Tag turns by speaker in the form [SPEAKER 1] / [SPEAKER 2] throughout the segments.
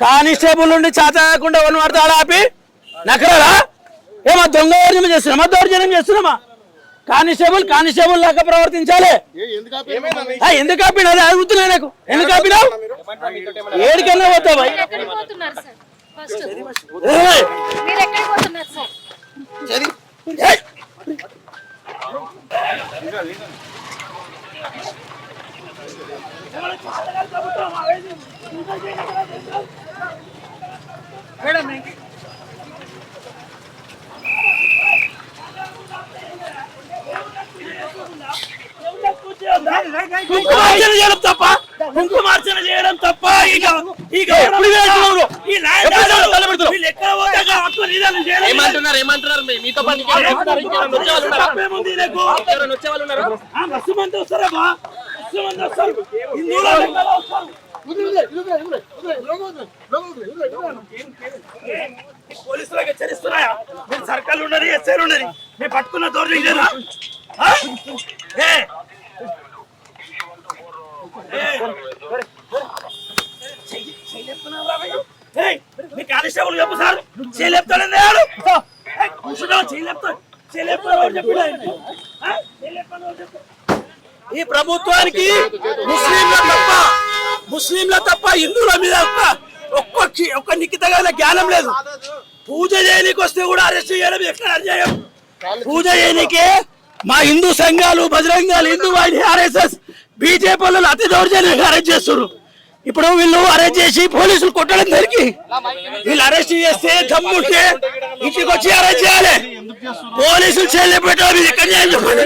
[SPEAKER 1] Constable నుండి చేత కాకుండా వన్ పడతాడు ఆపి. నకరారా ఏమో దొంగ చేస్తున్నామా? దౌర్జన్యం చేస్తున్నామా? కానిస్టేబుల్ కానిస్టేబుల్ లాగా ప్రవర్తించాలి. ఆ, ఎందుకు ఆపినా అది అడుగుతున్నా నాకు. ఎందుకు ఆపినావు? ఏడికన్నా పోతావు. ఏయ్. కుంకుమార్చన చేయడం తప్ప కుంకుమార్చన చేయడం తప్ప ఇక? ఈ.
[SPEAKER 2] ఏమంటున్నారు ఏమంటున్నారు మీ- మీతో పాటు వచ్చే వాళ్ళు ఉన్నారా?
[SPEAKER 1] వస్తారా హిందువుల. పోలీసులకు హెచ్చరిస్తున్నాయా? మీరు సర్కల్ ఉన్నది ఎస్ఐలు ఉన్నది. మీరు పట్టుకున్న దోర్లు లేదా ఆ? ఏ? మీ కానిస్టేబుల్ చెప్పు సార్. చేయలేపుతాడని ఆడు కూర్చున్నావు? చేయలేపుతాడు చేయలేపుతాడు చెప్పిన ఈ ప్రభుత్వానికి ముస్లింల ముస్లింల తప్ప హిందువుల మీద ఒక్క ఒక్క నిక్కితగల ఒక్క జ్ఞానం లేదు. పూజ చేయడానికి వస్తే కూడా అరెస్ట్ చేయడం ఎక్కడ అన్యాయం? పూజ చేయడానికి మా హిందూ సంఘాలు బజరంగాలు హిందూ వాహిని ఆర్ఎస్ఎస్ బీజేపీ వాళ్ళు అతి దౌర్జన్యంగా అరెస్ట్ చేస్తున్నారు ఇప్పుడు వీళ్ళు అరెస్ట్ చేసి పోలీసులు కొట్టడం జరిగి వీళ్ళు అరెస్ట్ చేస్తే దమ్ముంటే ఇంటికి వచ్చి అరెస్ట్ చేయాలి. పోలీసులు చేయలేపెట్టాలి మీరు ఎక్కడ చెప్పండి.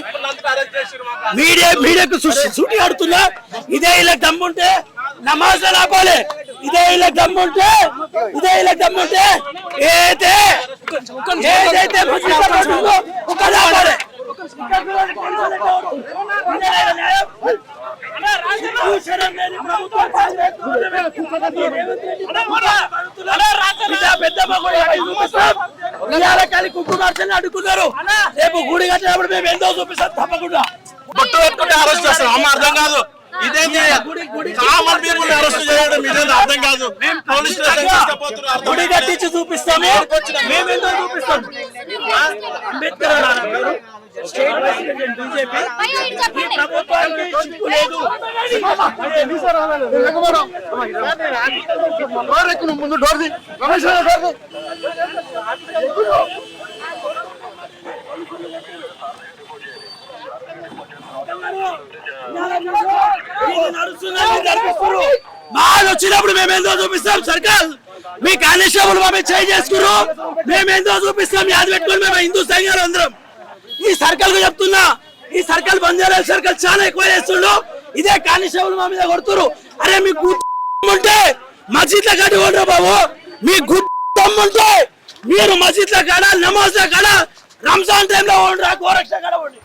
[SPEAKER 1] మీడియా మీడియాకు సూటి ఆడుతున్నా ఇదే ఇలా దమ్ముంటే నమాజ్ ఆపాలి ఇదే ఇలా దమ్ముంటే ఇదే ఇలా దమ్ముంటే ఏదైతే ఏదైతే ముస్లింల పట్టుందో ఒకటి ఆపాలి పెద్ద అడుగుతున్నారు. రేపు గుడి కట్టినప్పుడు మేము ఎంతో చూపిస్తాం తప్పకుండా.
[SPEAKER 2] బొట్టు పెట్టుకుంటే అమ్మ అర్థం కాదు. ఇదేంటి కామన్ పీపుల్ అరెస్ట్ చేయడం ఇదేంటి అర్థం కాదు. పోలీస్ స్టేషన్ తీసుకుపోతున్నారు అర్థం
[SPEAKER 1] గుడి కట్టించి చూపిస్తాము. మేము ఎంతో చూపిస్తాం? అంబేద్కర్ అన్నారా మీరు? State president BJP.
[SPEAKER 3] అయ్యో ఇది చెప్పండి.
[SPEAKER 1] ప్రభుత్వానికి చిక్కు లేదు.
[SPEAKER 4] ముందు డోర్ డోర్ ది
[SPEAKER 1] నడిపిస్తున్నారు. మాది వచ్చినప్పుడు మేము ఎంతో చూపిస్తాం సర్కార్ మీ కానిస్టేబుల్ బాబు చేయి చేసుకురు మేము ఎంతో చూపిస్తాం యాద పెట్టుకొని మేము హిందూ సంఘాలు అందరం. ఈ సర్కల్కు చెప్తున్నా ఈ సర్కల్ బంద్ చేయాలి సర్కల్ చాలా ఎక్కువ చేస్తుండ్రు. ఇదే కానిస్టేబుల్ మా మీద కొడుతురు అరే మీ ఉంటే మసీద్ల కాడి ఓడరా బాబు. మీ గుర్తుంటే మీరు మసీద్ల కాడ నమాజ్ల కాడ రంజాన్ టైంలో ఓడరా గోరక్ష కాడ ఓడి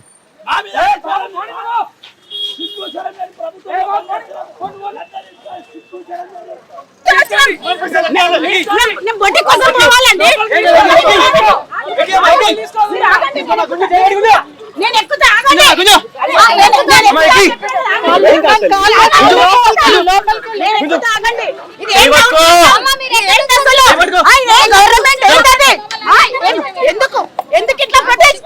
[SPEAKER 3] బొట్టి కోసం పోవాలండి. మీరు ఆగండి. నేను ఎక్కుతా ఆగండి. ఆ, ఎక్కుతాను, ఎక్కుతా. నేను ఎక్కుతా, ఆగండి. ఇది ఏం అమ్మ, మీరు ఏంటి అసలు? ఆ, ఇదే గవర్నమెంట్ ఏంటది? ఆ, ఎం- ఎందుకు? ఎందుకు ఇట్లా ప్రొటెస్ట్?